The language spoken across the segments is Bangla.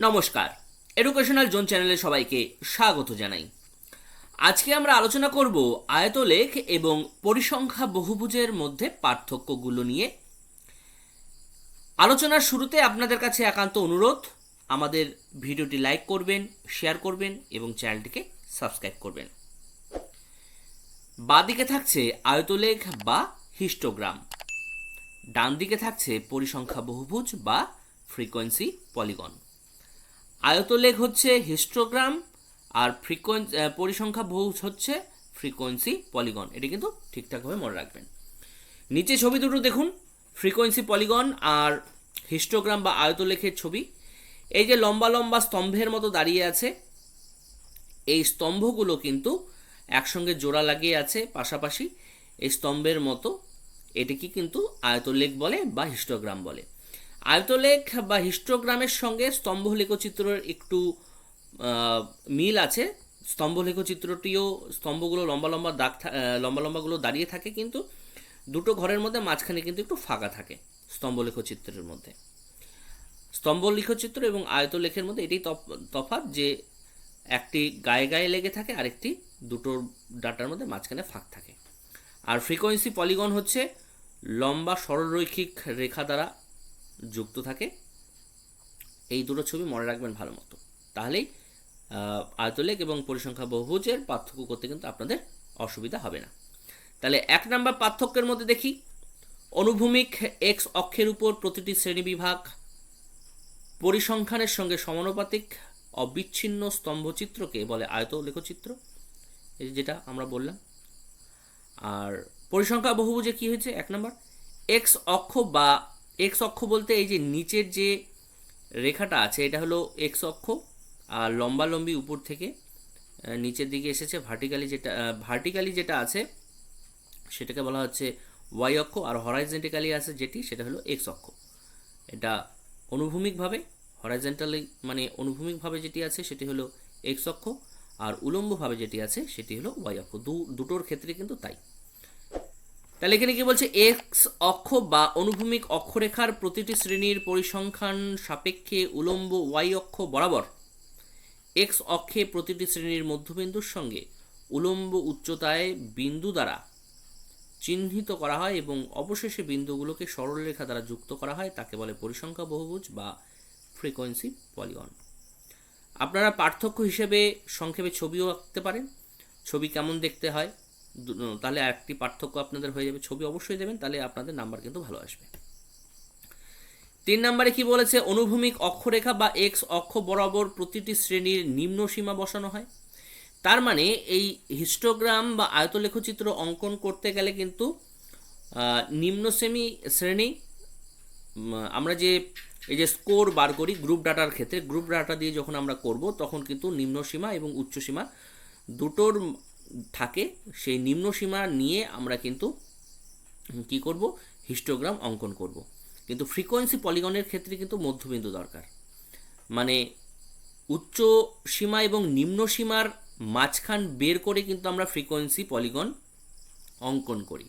নমস্কার। এডুকেশনাল জোন চ্যানেলে সবাইকে স্বাগত জানাই। আজকে আমরা আলোচনা করব আয়তলেখ এবং পরিসংখ্যা বহুভুজের মধ্যে পার্থক্যগুলো নিয়ে। আলোচনার শুরুতে আপনাদের কাছে একান্ত অনুরোধ, আমাদের ভিডিওটি লাইক করবেন, শেয়ার করবেন এবং চ্যানেলটিকে সাবস্ক্রাইব করবেন। বাদিকে থাকছে আয়তলেখ বা হিস্টোগ্রাম। ডান দিকে থাকছে পরিসংখ্যা বহুভুজ বা ফ্রিকোয়েন্সি পলিগন। আয়তলেখ হচ্ছে হিস্টোগ্রাম আর ফ্রিকোয়েন্সি পরিসংখ্যা বহুভুজ হচ্ছে ফ্রিকোয়েন্সি পলিগন। এটা কিন্তু ঠিকঠাকভাবে মনে রাখবেন। নিচে ছবি দুটো দেখুন, ফ্রিকোয়েন্সি পলিগন আর হিস্টোগ্রাম বা আয়তলেখের ছবি। এই যে লম্বা লম্বা স্তম্ভের মতো দাঁড়িয়ে আছে, এই স্তম্ভগুলো কিন্তু একসঙ্গে জোড়া লাগিয়ে আছে পাশাপাশি। এই স্তম্ভের মতো, এটিকে কিন্তু আয়তলেখ বলে বা হিস্টোগ্রাম বলে। আয়তলেখ বা হিস্টোগ্রামের সঙ্গে স্তম্ভ লেখচিত্রের একটু মিল আছে। স্তম্ভ লেখচিত্রটিও স্তম্ভগুলো লম্বা লম্বা দাগ লম্বা লম্বাগুলো দাঁড়িয়ে থাকে কিন্তু দুটো ঘরের মধ্যে মাঝখানে কিন্তু একটু ফাঁকা থাকে স্তম্ভ লেখচিত্রের মধ্যে। স্তম্ভ লেখচিত্র এবং আয়তলেখের মধ্যে তফ- তফাৎ যে একটি গায়ে গায়ে লেগে থাকে, আরেকটি দুটো ডাটার মধ্যে মাঝখানে ফাঁক থাকে। আর ফ্রিকোয়েন্সি পলিগন হচ্ছে লম্বা সরলরৈখিক রেখা দ্বারা যুক্ত থাকে, এই দুটো ছবি মনে রাখবেন ভালো মতো। তাহলেই আয়তলেখ এবং পরিসংখ্যা বহুভুজের পার্থক্য করতে কিন্তু আপনাদের অসুবিধা হবে না। তাহলে এক নম্বর পার্থক্যের মধ্যে দেখি, অনুভূমিক এক্স অক্ষের উপর প্রতিটি শ্রেণীবিভাগ পরিসংখ্যানের সঙ্গে সমানুপাতিক অবিচ্ছিন্ন স্তম্ভচিত্রকে বলে আয়ত লেখচিত্র এই যেটা আমরা বললাম। আর পরিসংখ্যা বহুভুজে কি হয়েছে? এক নম্বর এক্স অক্ষ বা এক্স অক্ষ বলতে এই যে নিচের যে রেখাটা আছে, এটা হলো এক্স অক্ষ, আর লম্বা লম্বি উপর থেকে নিচের দিকে এসেছে ভার্টিক্যালি যেটা ভার্টিক্যালি যেটা আছে, সেটাকে বলা হচ্ছে ওয়াই অক্ষ, আর হরাইজেন্টিক্যালি আছে যেটি, সেটা হলো এক্স অক্ষ। এটা অনুভূমিকভাবে হরাইজেন্টালি মানে অনুভূমিকভাবে যেটি আছে, সেটি হলো এক্স অক্ষ, আর উলম্বভাবে যেটি আছে, সেটি হলো ওয়াই অক্ষ। দুটোর ক্ষেত্রে কিন্তু তাই। তাহলে এখানে কি বলছে? এক্স অক্ষ বা অনুভূমিক অক্ষরেখার প্রতিটি শ্রেণির পরিসংখ্যান সাপেক্ষে উলম্ব ওয়াই অক্ষ বরাবর। এক্স অক্ষে প্রতিটি শ্রেণির মধ্যবিন্দুর সঙ্গে উলম্ব উচ্চতায় বিন্দু দ্বারা চিহ্নিত করা হয় এবং অবশেষে বিন্দুগুলোকে সরলরেখা দ্বারা যুক্ত করা হয়, তাকে বলে পরিসংখ্যা বহুভুজ বা ফ্রিকোয়েন্সি পলিগন। আপনারা পার্থক্য হিসেবে সংক্ষেপে ছবিও আঁকতে পারেন। ছবি কেমন দেখতে হয়? তাহলে একটি পার্থক্য আপনাদের হয়ে যাবে, ছবি অবশ্যই দেবেন, তাহলে আপনাদের নাম্বার কিন্তু ভালো আসবে। তিন নম্বরে কি বলেছে, অনুভূমিক অক্ষরেখা বা এক্স অক্ষ বরাবর প্রতিটি শ্রেণির নিম্ন সীমা বসানো হয়। তার মানে এই হিস্টোগ্রাম বা আয়তলেখচিত্র অঙ্কন করতে গেলে কিন্তু নিম্ন শ্রেণি শ্রেণি আমরা যে, এই যে স্কোর বার করি গ্রুপ ডাটার ক্ষেত্রে, গ্রুপ ডাটা দিয়ে যখন আমরা করব, তখন কিন্তু নিম্ন সীমা এবং উচ্চ সীমা দুটোর থাকে, সেই নিম্ন সীমা নিয়ে আমরা কিন্তু কি করব? হিস্টোগ্রাম অঙ্কন করব। কিন্তু ফ্রিকোয়েন্সি পলিগনের ক্ষেত্রে কিন্তু মধ্যবিন্দু দরকার। মানে উচ্চ সীমা এবং নিম্ন সীমার মাঝখান বের করে কিন্তু আমরা ফ্রিকোয়েন্সি পলিগন অঙ্কন করি।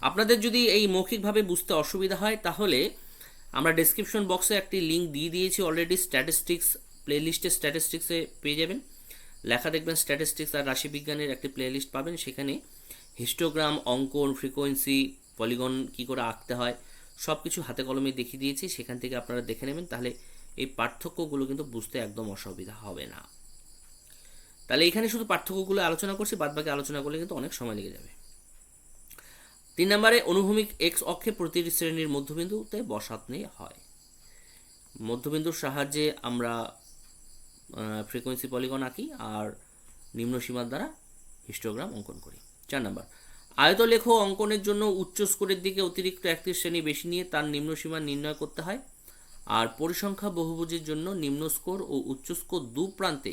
আপনাদের যদি এই মৌখিকভাবে বুঝতে অসুবিধা হয়, তাহলে আমরা ডেসক্রিপশন বক্সে একটি লিঙ্ক দিয়ে দিয়েছি অলরেডি স্ট্যাটিস্টিক্স প্লেলিস্টে স্ট্যাটিস্টিক্সে পেয়ে যাবেন। লেখা দেখবেন স্ট্যাটিস্টিক্স আর রাশিবিজ্ঞানের একটি প্লেলিস্ট পাবেন। সেখানে হিস্টোগ্রাম অঙ্কন ফ্রিকোয়েন্সি পলিগন কি করে আঁকতে হয় সব কিছু হাতে কলমে দেখিয়ে দিয়েছি। সেখান থেকে আপনারা দেখে নেবেন, তাহলে এই পার্থক্যগুলো কিন্তু বুঝতে একদম অসুবিধা হবে না। তাহলে এখানে শুধু পার্থক্যগুলো আলোচনা করছি, বাদবাকি আলোচনা করলে কিন্তু অনেক সময় লেগে যাবে। তিন নম্বরে, অনুভূমিক এক্স অক্ষে প্রতিটি শ্রেণির মধ্যবিন্দুতে বসাত বসাতনি হয়। মধ্যবিন্দুর সাহায্যে আমরা ফ্রিকোয়েন্সি পলিগন আঁকি আর নিম্ন সীমার দ্বারা হিস্টোগ্রাম অঙ্কন করি। চার নম্বর। আয়তলেখ অঙ্কনের জন্য উচ্চ স্কোরের দিকে অতিরিক্ত একটি শ্রেণি বেশি নিয়ে তার নিম্ন সীমা নির্ণয় করতে হয় আর পরিসংখ্যা বহুভুজের জন্য নিম্ন স্কোর ও উচ্চ স্কোর দু প্রান্তে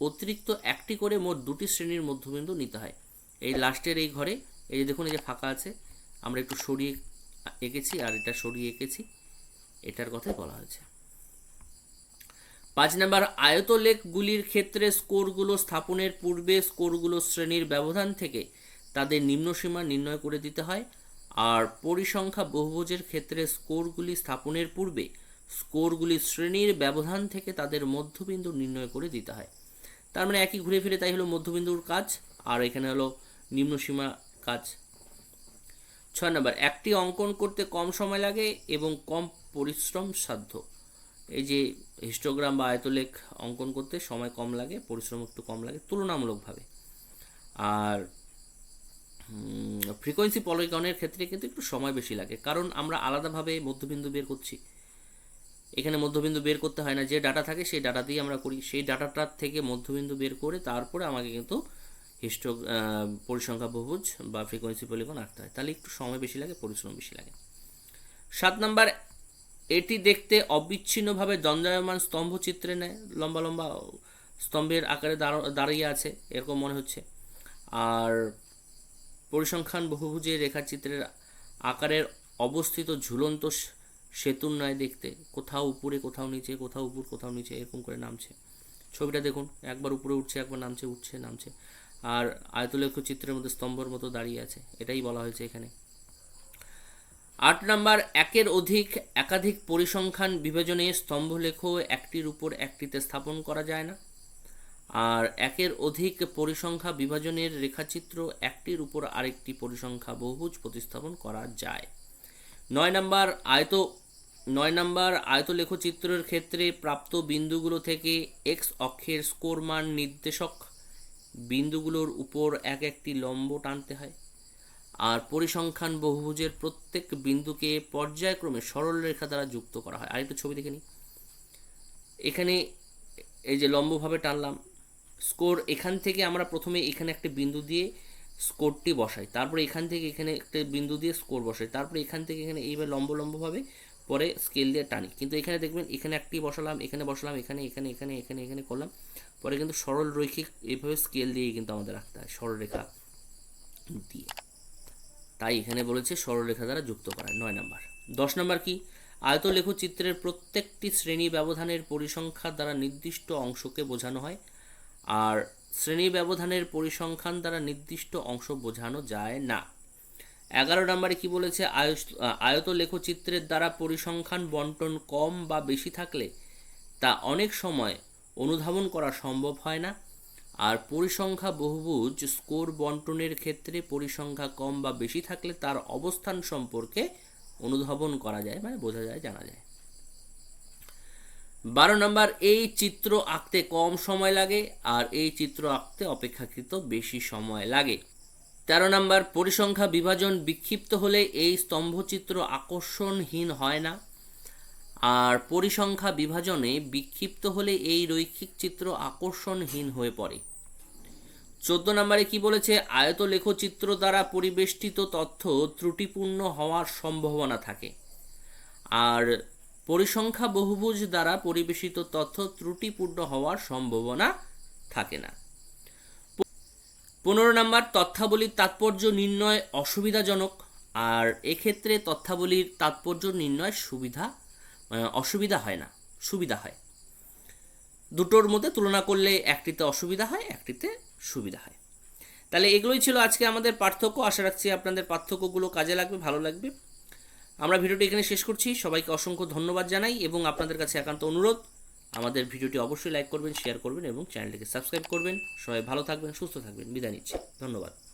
অতিরিক্ত একটি করে মোট দুটি শ্রেণির মধ্যবিন্দু নিতে হয়। এই লাস্টের এই ঘরে, এই যে দেখুন, এই যে ফাঁকা আছে, আমরা একটু সরিয়ে এঁকেছি আর এটা সরিয়ে এঁকেছি। এটার কথাই বলা হয়েছে। পাঁচ নাম্বার, আয়তলেখগুলির ক্ষেত্রে স্কোরগুলো স্থাপনের পূর্বে স্কোরগুলো শ্রেণির ব্যবধান থেকে তাদের নিম্নসীমা নির্ণয় করে দিতে হয়। আর পরিসংখ্যা বহুভুজের ক্ষেত্রে স্কোরগুলি স্থাপনের পূর্বে স্কোরগুলি শ্রেণির ব্যবধান থেকে তাদের মধ্যবিন্দু নির্ণয় করে দিতে হয়। তার মানে একই ঘুরে ফিরে তাই হলো মধ্যবিন্দুর কাজ, আর এখানে হলো নিম্নসীমা কাজ। ছয় নম্বর, একটি অঙ্কন করতে কম সময় লাগে এবং কম পরিশ্রম সাধ্য। এই যে হিস্টোগ্রাম বা আয়তলেখ অঙ্কন করতে সময় কম লাগে, পরিশ্রম একটু কম লাগে, তুলনামূলকভাবে। আর ফ্রিকোয়েন্সি পলিগনের ক্ষেত্রে কিন্তু একটু সময় বেশি লাগে। কারণ আমরা আলাদাভাবে মধ্যবিন্দু বের করছি। এখানে মধ্যবিন্দু বের করতে হয় না, যে ডাটা থাকে সেই ডাটা দিয়ে আমরা করি। সেই ডাটাটার থেকে মধ্যবিন্দু বের করে তারপরে আমাকে কিন্তু হিস্টো পরিসংখ্যা বহুজ বা ফ্রিকোয়েন্সি পলিগন আঁকতে হয়। তাহলে একটু সময় বেশি লাগে, পরিশ্রম বেশি লাগে। সাত নাম্বার এটি দেখতে অবিচ্ছিন্নভাবে দণ্ডায়মান স্তম্ভ চিত্রে নেয়। লম্বা লম্বা স্তম্ভের আকারে দাঁড়- দাঁড়িয়ে আছে, এরকম মনে হচ্ছে। আর পরিসংখ্যান বহুভুজের রেখাচিত্রের আকারের অবস্থিত ঝুলন্ত সেতুর ন্যায় দেখতে কোথাও উপরে, কোথাও নিচে, কোথাও উপর, কোথাও নিচে এরকম করে নামছে। ছবিটা দেখুন, একবার উপরে উঠছে, একবার নামছে, উঠছে, নামছে। আর আয়তলেখ চিত্রের মধ্যে স্তম্ভর মতো দাঁড়িয়ে আছে, এটাই বলা হয়েছে এখানে। আট নাম্বার, একের অধিক একাধিক পরিসংখ্যান বিভাজনে স্তম্ভলেখ একটির উপর একটিতে স্থাপন করা যায় না। আর একের অধিক পরিসংখ্যা বিভাজনের রেখাচিত্র একটির উপর আরেকটি পরিসংখ্যা বহুভুজ প্রতিস্থাপন করা যায়। নয় নাম্বার, আয়ত, নয় নাম্বার, আয়তলেখচিত্রের ক্ষেত্রে প্রাপ্ত বিন্দুগুলো থেকে এক্স অক্ষের স্কোর মান নির্দেশক বিন্দুগুলোর উপর এক একটি লম্ব টানতে হয়। আর পরিসংখ্যান বহুভুজের প্রত্যেক বিন্দুকে পর্যায়ক্রমে সরল রেখা দ্বারা যুক্ত করা হয়। আরেকটু ছবি দেখে নিই। এখানে এই যে লম্বভাবে টানলাম, স্কোর এখান থেকে আমরা প্রথমে এখানে একটা বিন্দু দিয়ে স্কোরটি বসাই, তারপরে এখান থেকে এখানে একটা বিন্দু দিয়ে স্কোর বসাই, তারপরে এখান থেকে এখানে এইভাবে লম্ব লম্বভাবে পরে স্কেল দিয়ে টানি। কিন্তু এখানে দেখবেন, এখানে একটি বসালাম, এখানে বসালাম, এখানে এখানে এখানে এখানে এখানে করলাম। পরে কিন্তু সরল রৈখিক এইভাবে স্কেল দিয়ে কিন্তু আমাদের রাখতে হয় সরলরেখা দিয়ে। তাই এখানে বলেছে সরলরেখা দ্বারা যুক্ত করা নয় নাম্বার। দশ নাম্বার কি? আয়তলেখ চিত্রের প্রত্যেকটি শ্রেণি ব্যবধানের পরিসংখ্যান দ্বারা নির্দিষ্ট অংশকে বোঝানো হয়, আর শ্রেণি ব্যবধানের পরিসংখ্যান দ্বারা নির্দিষ্ট অংশ বোঝানো যায় না। এগারো নম্বরে কি বলেছে? আয়ত লেখচিত্রের দ্বারা পরিসংখ্যান বন্টন কম বা বেশি থাকলে তা অনেক সময় অনুধাবন করা সম্ভব হয় না। আর পরিসংখ্যা বহুভুজ স্কোর বন্টনের ক্ষেত্রে পরিসংখ্যা কম বা বেশি থাকলে তার অবস্থান সম্পর্কে অনুধাবন করা যায় মানে বোঝা যায়, জানা যায়। বারো নম্বর, এই চিত্র আঁকতে কম সময় লাগে আর এই চিত্র আঁকতে অপেক্ষাকৃত বেশি সময় লাগে। তেরো নম্বর, পরিসংখ্যা বিভাজন বিক্ষিপ্ত হলে এই স্তম্ভচিত্র আকর্ষণহীন হয় না। আর পরিসংখ্যা বিভাজনে বিক্ষিপ্ত হলে এই রৈখিক চিত্র আকর্ষণহীন হয়ে পড়ে। চোদ্দ নম্বরে কি বলেছে? আয়ত লেখচিত্র দ্বারা পরিবেষ্টিত তথ্য ত্রুটিপূর্ণ হওয়ার সম্ভাবনা থাকে। আর পরিসংখ্যা বহুভুজ দ্বারা পরিবেশিত তথ্য ত্রুটিপূর্ণ হওয়ার সম্ভাবনা থাকে না। পনেরো নম্বর তথ্যাবলীর তাৎপর্য নির্ণয় অসুবিধাজনক। আর এক্ষেত্রে তথ্যাবলীর তাৎপর্য নির্ণয় সুবিধা আহ, অসুবিধা হয় না সুবিধা হয়। দুটোর মধ্যে তুলনা করলে একটিতে অসুবিধা হয় একটিতে সুবিধা হয়। তাহলে এগুলোই ছিল আজকে আমাদের পার্থক্য। আশা রাখছি আপনাদের পার্থক্যগুলো কাজে লাগবে, ভালো লাগবে। আমরা ভিডিওটি এখানে শেষ করছি। সবাইকে অসংখ্য ধন্যবাদ জানাই এবং আপনাদের কাছে একান্ত অনুরোধ। আমাদের ভিডিওটি অবশ্যই লাইক করবেন, শেয়ার করবেন এবং চ্যানেলটিকে সাবস্ক্রাইব করবেন। সবাই ভালো থাকবেন, সুস্থ থাকবেন। বিদায় নিচ্ছি। ধন্যবাদ।